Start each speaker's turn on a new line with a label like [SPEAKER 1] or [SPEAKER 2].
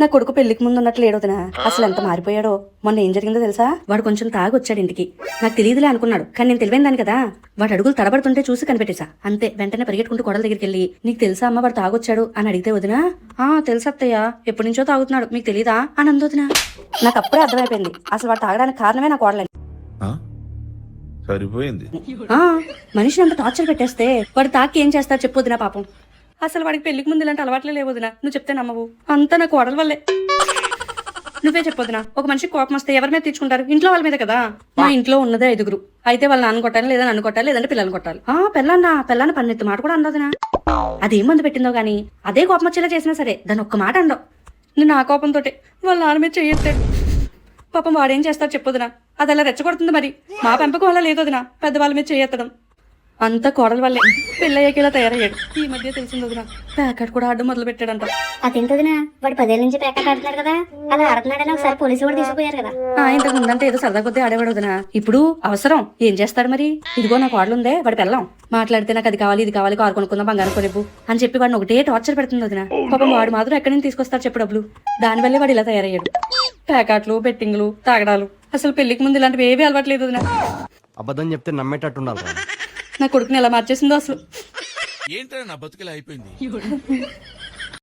[SPEAKER 1] నా కొడుకు పెళ్ళికి ముందు ఉన్నట్లు లేడోదినా? అసలు ఎంత మారిపోయాడో? మొన్న ఏం జరిగిందో తెలుసా? వాడు కొంచెం తాగి వచ్చాడు ఇంటికి. నాకు తెలియదులే అనుకున్నాడు. కానీ నేను తెలివైన దాని కదా. వాడు అడుగులు తడబడుతుంటే చూసి కనిపెట్టేశా. అంతే వెంటనే పరిగెట్టుకుంటూ కొడల దగ్గరికి వెళ్ళి నీకు తెలుసా అమ్మ వాడు తాగొచ్చాడు? అని అడిగితే వదినా ఆ తెలుసు అత్తయ్య. ఎప్పటి నుంచో తాగుతున్నాడు. మీకు తెలీదా? అని అందొదినా నాకు అప్పుడే అర్థమైపోయింది. అసలు వాడు తాగడానికి కారణమే నా కోడలని?
[SPEAKER 2] సరిపోయింది.
[SPEAKER 1] మనిషిని అంత టార్చర్ పెట్టేస్తే వాడు తాకి ఏం చేస్తాడు చెప్పొద్దునా పాపం. అసలు వాడికి పెళ్ళికి ముందు ఇలాంటి అలవాట్లే లేవదునా నువ్వు చెప్తే నమ్మవు. అంతా నా కోడల వల్లే. నువ్వే చెప్పొద్దునా ఒక మనిషి కోపం వస్తే ఎవరి మీద తెచ్చుకుంటారు ఇంట్లో వాళ్ళ మీద కదా? మా ఇంట్లో ఉన్నదే ఐదుగురు. అయితే వాళ్ళని నాన్న కొట్టాలి లేదా నన్ను కొట్టాలి లేదంటే పిల్లలు కొట్టాలి. ఆ పెళ్ళన్నా పెళ్ళాన్ని పన్నెత్తి మాట కూడా అందదునా అదేం మందు పెట్టిందో గానీ అదే కోపం వచ్చేలా చేసినా సరే దాని ఒక్క మాట అండవు నేను ఆ కోపంతో వాళ్ళ నాన్న మీద చెయ్యెత్తాడు పాపం వాడేం చేస్తాడు చెప్పొద్దునా అది అలా రెచ్చగొడుతుంది మరి? మా పెంపకం వల్ల లేదు వదినా. పెద్దవాళ్ళ మీద చేయెత్తడం. అంత కోడల వల్లే పెళ్ళయ్యాక ఇలా తయారయ్యాడు. ఈ మధ్య తెలిసింది వదినా. ప్యాకెట్ కూడా ఆడడం మొదలు పెట్టాడంట.
[SPEAKER 3] అదేంటదినా వాడు పదేళ్ళ నుంచి ప్యాకెట్ ఆడుతున్నాడు కదా. అలా ఆడుతున్నాడని ఒకసారి పోలీసులు కూడా తీసుకుపోయారు కదా.
[SPEAKER 1] ఆ, ఇంతకు ముందంటే ఏదో సరదా కొద్దీ ఆడేవాడు వదినా. ఇప్పుడు అవసరం. ఏం చేస్తాడు మరి? ఇదిగో నా కోడలు ఉందే వాడి పెళ్ళం. మాట్లాడితే నాకు అది కావాలి ఇది కావాలి కారు కొనుక్కుందాం బంగారం కొనివ్వు అని చెప్పి వాడిని ఒకటే టార్చర్ పెడుతుంది వదిన. పాపం వాడు మాత్రం ఎక్కడి నుంచి తీసుకొస్తాడు చెప్పు డబ్బులు. దానివల్లే వాడు ఇలా తయారయ్యాడు. ప్యాకెట్లు బెట్టింగ్లు తాగడాలు. అసలు పెళ్ళికి ముందు ఇలాంటివి ఏవి అలవాట్లేదు వదినా.
[SPEAKER 4] అబద్ధం చెప్తే నమ్మేటట్టు ఉండాలి
[SPEAKER 1] నా కొడుకుని ఎలా మార్చేసిందో అసలు.
[SPEAKER 2] ఏంటో నా బతుకులా అయిపోయింది?